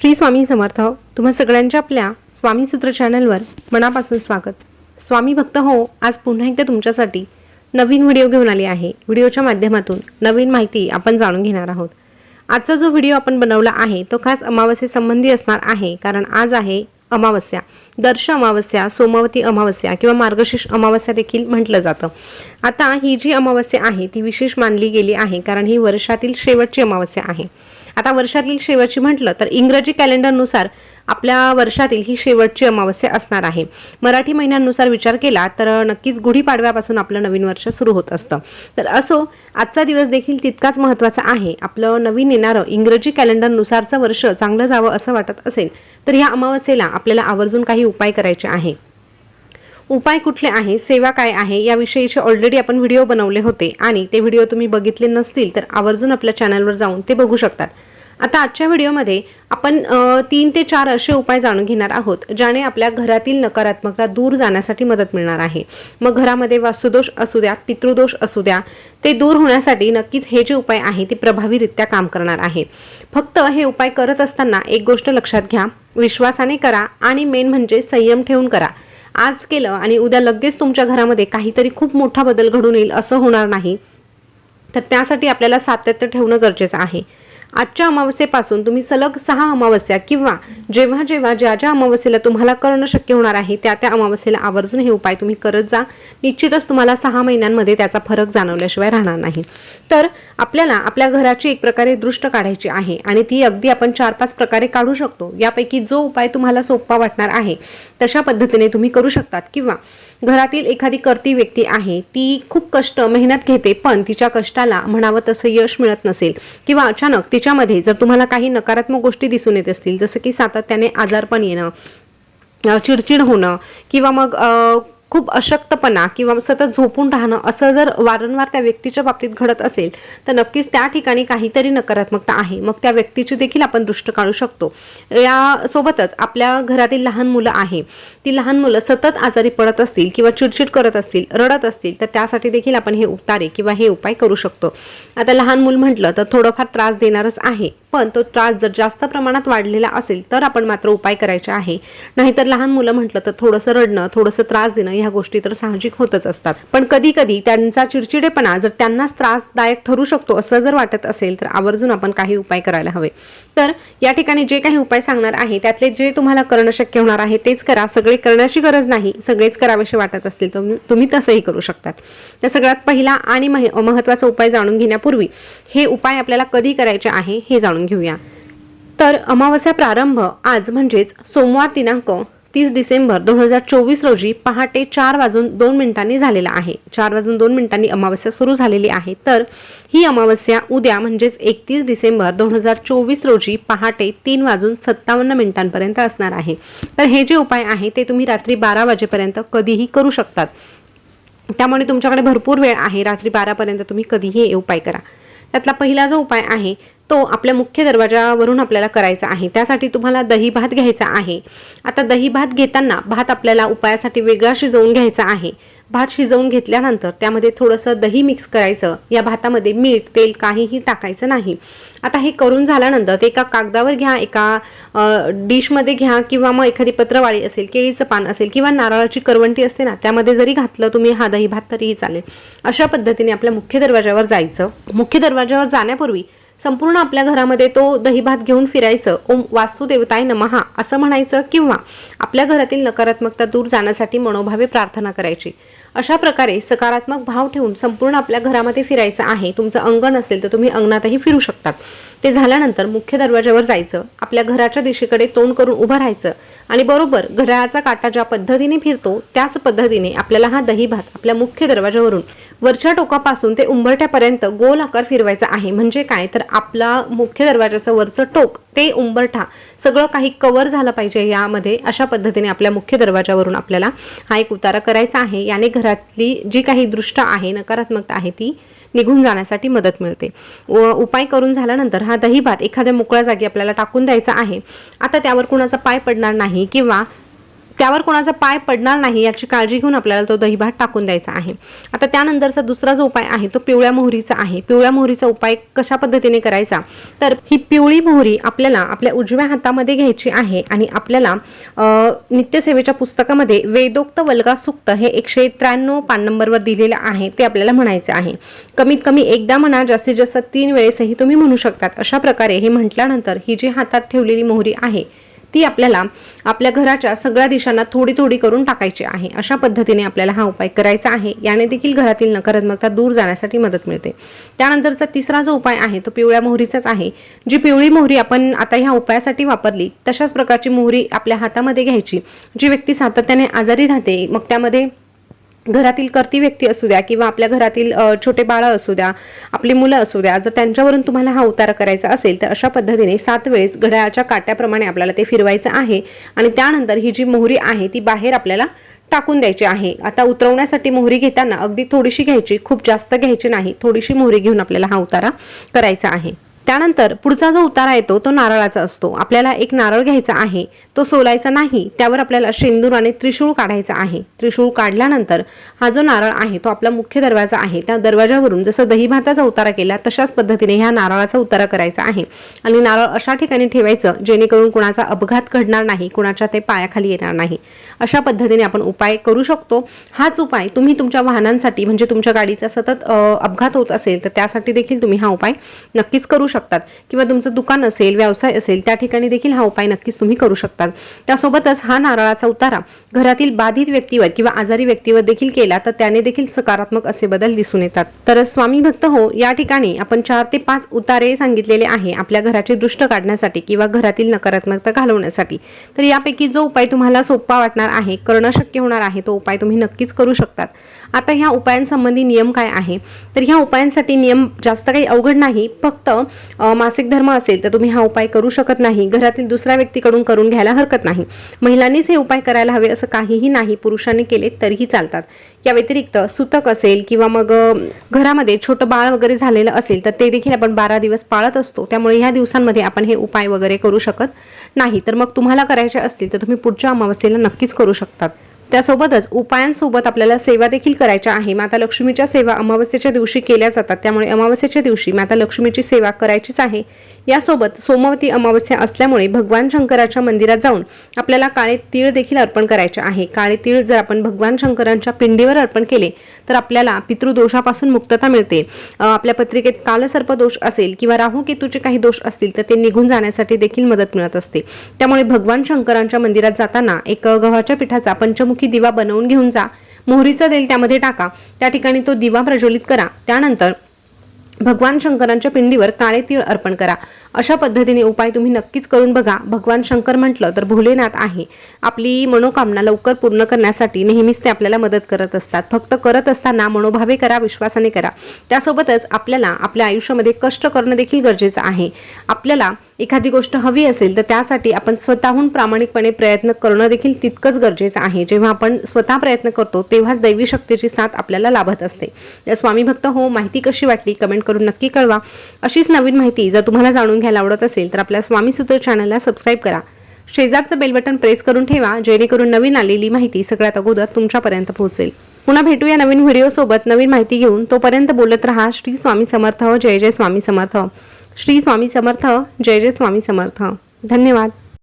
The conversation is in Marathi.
श्री स्वामी समर्थ तुम्हा सगळ्यांच्या आपल्या स्वामी सूत्र चॅनलवर मनापासून स्वागत. स्वामी भक्त हो आज पुन्हा एकदा तुमच्यासाठी नवीन व्हिडिओ घेऊन आली आहे. व्हिडिओच्या माध्यमातून नवीन माहिती आपण जाणून घेणार आहोत. आजचा जो व्हिडिओ आपण बनवला आहे तो खास अमावस्येसंबंधी असणार आहे कारण आज आहे अमावस्या. दर्श अमावस्या सोमवती अमावस्या किंवा मार्गशीर्ष अमावस्या देखील म्हटलं जातं. आता ही जी अमावस्या आहे ती विशेष मानली गेली आहे कारण ही वर्षातील शेवटची अमावस्या आहे. आता वर्षातील शेवटची म्हटलं तर इंग्रजी कॅलेंडरनुसार आपल्या वर्षातील ही शेवटची अमावस्या असणार आहे. मराठी महिन्यांनुसार विचार केला तर नक्कीच गुढीपाडव्यापासून आपलं नवीन वर्ष सुरू होत असतं. तर असो आजचा दिवस देखील तितकाच महत्त्वाचा आहे. आपलं नवीन येणारं इंग्रजी कॅलेंडरनुसारचं वर्ष चांगलं जावं असं वाटत असेल तर ह्या अमावस्येला आपल्याला आवर्जून काही उपाय करायचे आहे. उपाय कुठले आहे सेवा काय आहे याविषयीचे ऑलरेडी आपण व्हिडिओ बनवले होते आणि ते व्हिडिओ तुम्ही बघितले नसतील तर आवर्जून आपल्या चॅनलवर जाऊन ते बघू शकतात. आता आजच्या व्हिडिओमध्ये आपण तीन ते चार असे उपाय जाणून घेणार आहोत ज्याने आपल्या घरातील नकारात्मकता दूर जाण्यासाठी मदत मिळणार आहे. मग घरामध्ये वास्तुदोष असू द्या पितृदोष असू द्या ते दूर होण्यासाठी नक्कीच हे जे उपाय आहे ते प्रभावीरित्या काम करणार आहे. फक्त हे उपाय करत असताना एक गोष्ट लक्षात घ्या विश्वासाने करा आणि मेन म्हणजे संयम ठेवून करा. आज केलं आणि उद्या लगेच तुमच्या घरामध्ये काहीतरी खूप मोठा बदल घडून येईल असं होणार नाही. तर त्यासाठी आपल्याला सातत्य ठेवणं गरजेचं आहे. आजच्या अमावस्येपासून तुम्ही सलग सहा अमावस्या किंवा जेव्हा जेव्हा ज्या ज्या अमावस्येला तुम्हाला करणं शक्य होणार आहे त्या त्या अमावस्येला आवर्जून हे उपाय तुम्ही करत जा. निश्चितच तुम्हाला सहा महिन्यांमध्ये त्याचा फरक जाणवल्याशिवाय राहणार नाही. तर आपल्याला आपल्या घराची एक प्रकारे दृष्ट काढायची आहे आणि ती अगदी आपण चार पाच प्रकारे काढू शकतो. यापैकी जो उपाय तुम्हाला सोपा वाटणार आहे तशा पद्धतीने तुम्ही करू शकतात. किंवा घरातील एखादी करती व्यक्ती आहे ती खूप कष्ट मेहनत घेते पण तिच्या कष्टाला म्हणावं तसं यश मिळत नसेल. किंवा अचानक तिच्यामध्ये जर तुम्हाला काही नकारात्मक गोष्टी दिसून येत असतील जसं की सातत्याने आजारपण येणं चिडचिड होणं किंवा मग खूप अशक्तपणा किंवा सतत झोपून राहणं असं जर वारंवार त्या व्यक्तीच्या बाबतीत घडत असेल तर नक्कीच त्या ठिकाणी काहीतरी नकारात्मकता आहे. मग त्या व्यक्तीची देखील आपण दृष्ट काढू शकतो. यासोबतच आपल्या घरातील लहान मुलं आहे. ती लहान मुलं सतत आजारी पडत असतील किंवा चिडचिड करत असतील रडत असतील तर त्यासाठी देखील आपण हे उतारे किंवा हे उपाय करू शकतो. आता लहान मूल म्हटलं तर थोडंफार त्रास देणारच आहे. पण तो त्रास जर जास्त प्रमाणात वाढलेला असेल तर आपण मात्र उपाय करायचे आहे. नाहीतर लहान मुलं म्हटलं तर थोडंसं रडणं थोडंसं त्रास देणं ह्या गोष्टी तर साहजिक होतच असतात. पण कधी कधी त्यांचा चिडचिडेपणा जर त्यांनाच त्रासदायक ठरू शकतो असं जर वाटत असेल तर आवर्जून आपण काही उपाय करायला हवे. तर या ठिकाणी जे काही उपाय सांगणार आहे त्यातले जे तुम्हाला करणं शक्य होणार आहे तेच करा. सगळे करण्याची गरज नाही सगळेच करावेसे वाटत असतील तर तुम्ही तसंही करू शकतात. तर सगळ्यात पहिला आणि महत्त्वाचा उपाय जाणून घेण्यापूर्वी हे उपाय आपल्याला कधी करायचे आहे हे जाणून घेऊया. तर अमावस्या प्रारंभ आज म्हणजेच सोमवार दिनांक तीस डिसेंबर दोन हजार चोवीस रोजी पहाटे चार वाजून दोन मिनिटांनी झालेला आहे. चार वाजून दोन मिनिटांनी अमावस्या सुरू झालेली आहे. तर ही अमावस्या उद्या म्हणजेच एकतीस डिसेंबर दोन हजार चोवीस रोजी पहाटे तीन वाजून सत्तावन्न मिनिटांपर्यंत असणार आहे. तर हे जे उपाय आहे ते तुम्ही रात्री बारा वाजेपर्यंत कधीही करू शकतात. त्यामुळे तुमच्याकडे भरपूर वेळ आहे. रात्री बारापर्यंत तुम्ही कधीही हे उपाय करा. त्यातला पहिला जो उपाय आहे तो आपल्या मुख्य दरवाजावरून आपल्याला करायचा आहे. त्यासाठी तुम्हाला दही भात घ्यायचा आहे. आता दही भात घेताना भात आपल्याला उपायासाठी वेगळा शिजवून घ्यायचा आहे. भात शिजवून घेतल्यानंतर त्यामध्ये थोडंसं दही मिक्स करायचं. या भातामध्ये मीठ तेल काहीही टाकायचं नाही. आता हे करून झाल्यानंतर ते एका कागदावर घ्या एका डिशमध्ये घ्या किंवा मग एखादी पत्रवाळी असेल केळीचं पान असेल किंवा नारळाची करवंटी असते ना त्यामध्ये जरी घातलं तुम्ही हा दही भात तरीही चालेल. अशा पद्धतीने आपल्या मुख्य दरवाजावर जायचं. मुख्य दरवाजावर जाण्यापूर्वी संपूर्ण आपल्या घरामध्ये तो दहीभात घेऊन फिरायचं. ओम वास्तुदेवताय नमहा असं म्हणायचं किंवा आपल्या घरातील नकारात्मकता दूर जाण्यासाठी मनोभावे प्रार्थना करायची. अशा प्रकारे सकारात्मक भाव ठेवून संपूर्ण आपल्या घरामध्ये फिरायचं आहे. तुमचं अंगण असेल तर तुम्ही अंगणातही फिरू शकतात ते झाल्यानंतर मुख्य दरवाजावर जायचं. आपल्या घराच्या दिशेकडे तोंड करून उभं राहायचं. आणि बरोबर घड्याळाचा काटा ज्या पद्धतीने फिरतो त्याच पद्धतीने आपल्याला हा दही भात आपल्या मुख्य दरवाजावरून वरच्या टोकापासून ते उंबरठ्यापर्यंत गोल आकार फिरवायचा आहे. म्हणजे काय? तर आपला मुख्य दरवाजाचं वरचं टोक ते उंबरठा सगळं काही कवर झालं पाहिजे यामध्ये अशा पद्धतीने आपल्या मुख्य दरवाजावरून आपल्याला हा एक उतारा करायचा आहे. याने घरातली जी काही दृष्ट आहे नकारात्मकता आहे ती निघून जाण्यासाठी मदत मिळते. व उपाय करून झाल्यानंतर हा दही भात एखाद्या मोकळ्या जागी आपल्याला टाकून द्यायचा आहे. आता त्यावर कुणाचा पाय पडणार नाही किंवा त्यावर कोणाचा पाय पडणार नाही याची काळजी घेऊन आपल्याला तो दहीभात टाकून द्यायचा आहे. आता त्यानंतरचा दुसरा जो उपाय आहे तो पिवळ्या मोहरीचा आहे. पिवळ्या मोहरीचा उपाय कशा पद्धतीने करायचा? तर ही पिवळी मोहरी आपल्याला आपल्या उजव्या हातामध्ये घ्यायची आहे आणि आपल्याला नित्यसेवेच्या पुस्तकामध्ये वेदोक्त वल्गा सुक्त हे एकशे त्र्याण्णव पान नंबरवर दिलेलं आहे ते आपल्याला म्हणायचं आहे. कमीत कमी एकदा म्हणा जास्तीत जास्त तीन वेळेसही तुम्ही म्हणू शकतात. अशा प्रकारे हे म्हटल्यानंतर ही जी हातात ठेवलेली मोहरी आहे ती आपल्याला आपल्या घराच्या सगळ्या दिशांना थोडी थोडी करून टाकायची आहे. अशा पद्धतीने आपल्याला हा उपाय करायचा आहे. याने देखील घरातील नकारात्मकता दूर जाण्यासाठी मदत मिळते. त्यानंतरचा तिसरा जो उपाय आहे तो पिवळ्या मोहरीचाच आहे. जी पिवळी मोहरी आपण आता ह्या उपायासाठी वापरली तशाच प्रकारची मोहरी आपल्या हातामध्ये घ्यायची. जी व्यक्ती सातत्याने आजारी राहते मग त्यामध्ये घरातील करती व्यक्ती असू द्या किंवा आपल्या घरातील छोटे बाळं असू द्या आपली मुलं असू द्या जर त्यांच्यावरून तुम्हाला हा उतारा करायचा असेल तर अशा पद्धतीने सात वेळेस घड्याळाच्या काट्याप्रमाणे आपल्याला ते फिरवायचं आहे आणि त्यानंतर ही जी मोहरी आहे ती बाहेर आपल्याला टाकून द्यायची आहे. आता उतरवण्यासाठी मोहरी घेताना अगदी थोडीशी घ्यायची खूप जास्त घ्यायची नाही थोडीशी मोहरी घेऊन आपल्याला हा उतारा करायचा आहे. त्यानंतर पुढचा जो उतारा येतो तो नारळाचा असतो. आपल्याला एक नारळ घ्यायचा आहे तो सोलायचा नाही त्यावर आपल्याला शेंदूर आणि त्रिशूळ काढायचा आहे. त्रिशूळ काढल्यानंतर हा जो नारळ आहे तो आपला मुख्य दरवाजा आहे. त्या दरवाजावरून जसं दहीभाताचा उतारा केला तशाच पद्धतीने ह्या नारळाचा उतारा करायचा आहे. आणि नारळ अशा ठिकाणी ठेवायचं जेणेकरून कुणाचा अपघात घडणार नाही कुणाच्या ते पायाखाली येणार नाही. अशा पद्धतीने आपण उपाय करू शकतो. हाच उपाय तुम्ही तुमच्या वाहनांसाठी म्हणजे तुमच्या गाडीचा सतत अपघात होत असेल तर त्यासाठी देखील तुम्ही हा उपाय नक्कीच करू शकता. शकतात किंवा तुमचं दुकान असेल व्यवसाय असेल त्या ठिकाणी देखील हा उपाय नक्कीच तुम्ही करू शकतात. त्यासोबतच हा नारळाचा उतारा घरातील बाधित व्यक्तीवर किंवा आजारी व्यक्तीवर देखील केला तर त्याने देखील सकारात्मक असे बदल दिसून येतात. तर स्वामी भक्त हो या ठिकाणी आपण चार ते पाच उतारे सांगितलेले आहे आपल्या घराची दृष्ट काढण्यासाठी किंवा घरातील नकारात्मकता घालवण्यासाठी. तर यापैकी जो उपाय तुम्हाला सोपा वाटणार आहे करणं शक्य होणार आहे तो उपाय तुम्ही नक्कीच करू शकतात. आता ह्या उपायांसंबंधी नियम काय आहे? तर ह्या उपायांसाठी नियम जास्त काही अवघड नाही फक्त मासिक धर्म असेल तर तुम्ही हा उपाय करू शकत नाही. घरातील दुसऱ्या व्यक्तीकडून करून घ्यायला हरकत नाही. महिलांनीच हे उपाय करायला हवे असं काहीही नाही. पुरुषांनी केले तरीही चालतात. या व्यतिरिक्त सुतक असेल किंवा मग घरामध्ये छोटं बाळ वगैरे झालेलं असेल तर ते देखील आपण बारा दिवस पाळत असतो. त्यामुळे ह्या दिवसांमध्ये आपण हे उपाय वगैरे करू शकत नाही. तर मग तुम्हाला करायचे असतील तर तुम्ही पुढच्या अमावस्येला नक्कीच करू शकतात. त्यासोबतच उपायांसोबत आपल्याला सेवा देखील करायच्या आहे. माता लक्ष्मीच्या सेवा अमावस्येच्या दिवशी केल्या जातात. त्यामुळे अमावस्येच्या दिवशी माता लक्ष्मीची सेवा करायचीच आहे. यासोबत सोमवती अमावस्या असल्यामुळे भगवान शंकराच्या मंदिरात जाऊन आपल्याला काळे तीळ देखील अर्पण करायचे आहे. काळे तीळ जर आपण भगवान शंकरांच्या पिंडीवर अर्पण केले तर आपल्याला पितृदोषापासून मुक्तता मिळते. आपल्या पत्रिकेत कालसर्प दोष असेल किंवा राहू केतूचे काही दोष असतील तर ते निघून जाण्यासाठी देखील मदत मिळत असते. त्यामुळे भगवान शंकरांच्या मंदिरात जाताना एक गव्हाच्या पिठाचा पंचमुखी दिवा बनवून घेऊन जा. मोहरीचं तेल त्यामध्ये टाका. त्या ठिकाणी तो दिवा प्रज्वलित करा. त्यानंतर भगवान शंकरांच्या पिंडीवर काळे तीळ अर्पण करा. अशा पद्धतीने उपाय तुम्ही नक्कीच करून बघा. भगवान शंकर म्हटलं तर भोलेनाथ आहे. आपली मनोकामना लवकर पूर्ण करण्यासाठी नेहमीच ते आपल्याला मदत करत असतात. फक्त करत असताना मनोभावे करा विश्वासाने करा. त्यासोबतच आपल्याला आपल्या आयुष्यामध्ये कष्ट करणं देखील गरजेचं आहे. आपल्याला एखादी गोष्ट हवी असेल तर त्यासाठी आपण स्वतःहून प्रामाणिकपणे प्रयत्न करणं देखील तितकंच गरजेचं आहे. जेव्हा आपण स्वतः प्रयत्न करतो तेव्हाच दैवी शक्तीची साथ आपल्याला लाभत असते. तर स्वामी भक्त हो माहिती कशी वाटली? कमेंट करून नक्की कळवा. अशीच नवीन माहिती जर तुम्हाला जाणून जाणून घ्यायला आवडत असेल तर आपल्या स्वामी सूत्र चॅनलला सबस्क्राईब करा. शेजारचं बेल बटन प्रेस करून ठेवा जेणेकरून नवीन आलेली माहिती सगळ्यात अगोदर तुमच्यापर्यंत पोहोचेल. पुन्हा भेटूया नवीन व्हिडिओसोबत नवीन माहिती घेऊन तोपर्यंत बोलत रहा. श्री स्वामी समर्थ जय जय स्वामी समर्थ. श्री स्वामी समर्थ जय जय स्वामी समर्थ. धन्यवाद.